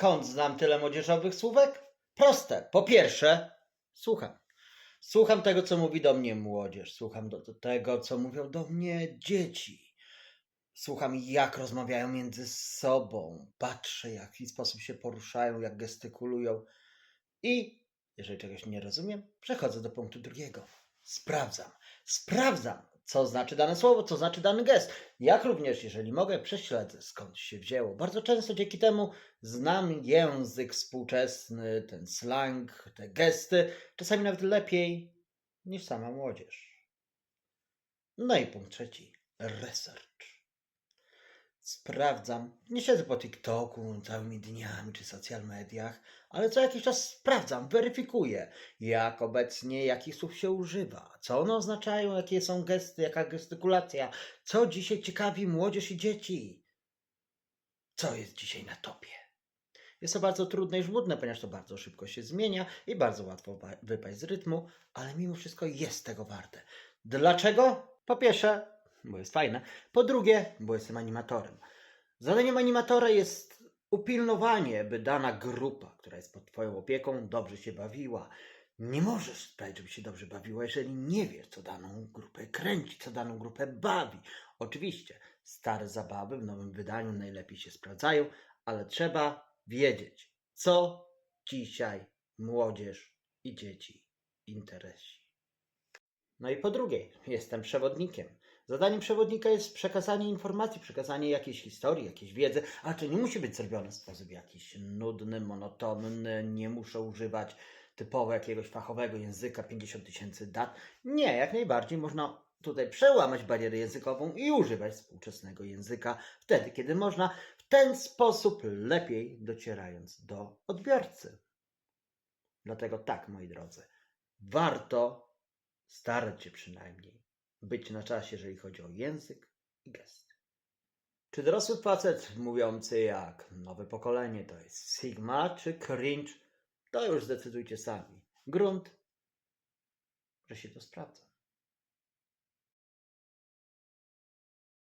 Skąd znam tyle młodzieżowych słówek? Proste. Po pierwsze, słucham. Słucham tego, co mówi do mnie młodzież. Słucham do, do tego, co mówią do mnie dzieci. Słucham, jak rozmawiają między sobą. Patrzę, jak w jaki sposób się poruszają, jak gestykulują. I jeżeli czegoś nie rozumiem, przechodzę do punktu drugiego. Sprawdzam. Sprawdzam, co znaczy dane słowo, co znaczy dany gest. Jak również, jeżeli mogę, prześledzę skąd się wzięło. Bardzo często dzięki temu znam język współczesny, ten slang, te gesty, czasami nawet lepiej niż sama młodzież. No i punkt trzeci. Research. Sprawdzam. Nie siedzę po TikToku całymi dniami czy social mediach, ale co jakiś czas sprawdzam, weryfikuję, jak obecnie jakich słów się używa, co one oznaczają, jakie są gesty, jaka gestykulacja, co dzisiaj ciekawi młodzież i dzieci. Co jest dzisiaj na topie? Jest to bardzo trudne i żmudne, ponieważ to bardzo szybko się zmienia i bardzo łatwo wypaść z rytmu, ale mimo wszystko jest tego warte. Dlaczego? Po pierwsze, bo jest fajne. Po drugie, bo jestem animatorem. Zadaniem animatora jest upilnowanie, by dana grupa, która jest pod Twoją opieką, dobrze się bawiła. Nie możesz sprawić, żeby się dobrze bawiła, jeżeli nie wiesz, co daną grupę kręci, co daną grupę bawi. Oczywiście, stare zabawy w nowym wydaniu najlepiej się sprawdzają, ale trzeba wiedzieć, co dzisiaj młodzież i dzieci interesi. No i po drugie, jestem przewodnikiem. Zadaniem przewodnika jest przekazanie informacji, przekazanie jakiejś historii, jakiejś wiedzy, a to nie musi być zrobione w sposób jakiś nudny, monotonny, nie muszę używać typowo jakiegoś fachowego języka, 50 tysięcy dat. Nie, jak najbardziej można tutaj przełamać barierę językową i używać współczesnego języka wtedy, kiedy można, w ten sposób lepiej docierając do odbiorcy. Dlatego tak, moi drodzy, warto starać się przynajmniej być na czasie, jeżeli chodzi o język i gesty. Czy dorosły facet mówiący jak nowe pokolenie to jest Sigma czy cringe, to już zdecydujcie sami. Grunt, że się to sprawdza.